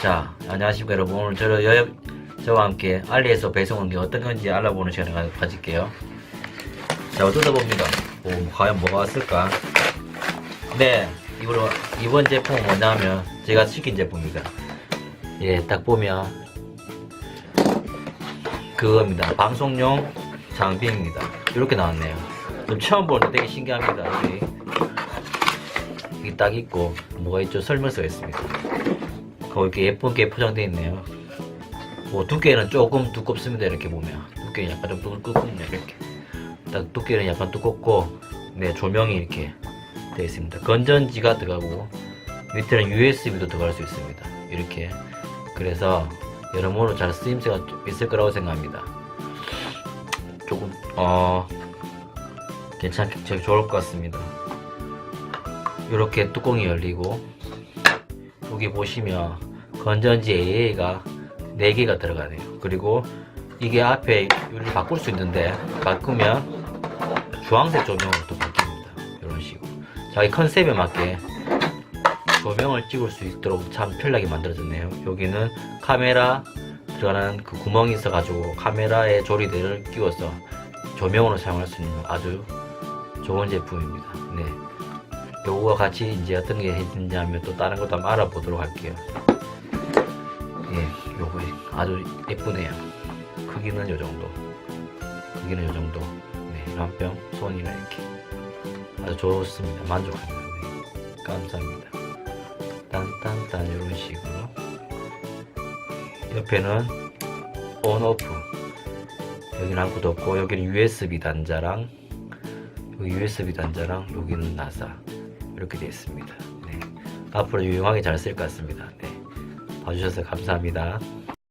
자, 안녕하십니까 여러분. 오늘 저를 여, 저와 함께 알리에서 배송한 게 어떤 건지 알아보는 시간을 가- 가질게요. 자, 뜯어봅니다. 오, 과연 뭐가 왔을까? 네, 이번, 이번 제품은 뭐냐면 제가 시킨 제품입니다. 예, 딱 보면 그겁니다. 방송용 장비입니다. 이렇게 나왔네요. 좀 처음 보는데 되게 신기합니다. 여기, 여기 딱 있고 뭐가 있죠? 설명서가 있습니다. 거기 이렇게 예쁘게 포장되어 있네요. 뭐 두께는 조금 두껍습니다. 이렇게 보면 두께는 약간 좀 두껍네요. 이렇게 딱 두께는 약간 두껍고 네 조명이 이렇게 되어 있습니다. 건전지가 들어가고 밑에는 USB도 들어갈 수 있습니다. 이렇게 그래서 여러모로 잘 쓰임새가 좀 있을 거라고 생각합니다. 조금 어 괜찮게 제일 좋을 것 같습니다. 이렇게 뚜껑이 열리고 여기 보시면 건전지 AA가 4개가 들어가네요. 그리고 이게 앞에 유리를 바꿀 수 있는데 바꾸면 주황색 조명으로 또 바뀝니다. 이런 식으로. 자기 컨셉에 맞게 조명을 찍을 수 있도록 참 편하게 만들어졌네요. 여기는 카메라 들어가는 그 구멍이 있어가지고 카메라에 조리대를 끼워서 조명으로 사용할 수 있는 아주 좋은 제품입니다. 네. 요거와 같이 이제 어떤 게 하면 또 다른 것도 한번 알아보도록 할게요. 예, 요거 아주 예쁘네요. 크기는 요 정도. 크기는 요 정도. 네, 이런 병, 손이나 이렇게. 아주 좋습니다. 만족합니다. 네. 감사합니다. 딴딴딴 이런 식으로. 옆에는 온 오프. 여기는 아무것도 없고 여기는 USB 단자랑 USB 단자랑 여기는 나사 이렇게 되어 있습니다. 네. 앞으로 유용하게 잘 쓸 것 같습니다. 네. 봐주셔서 감사합니다.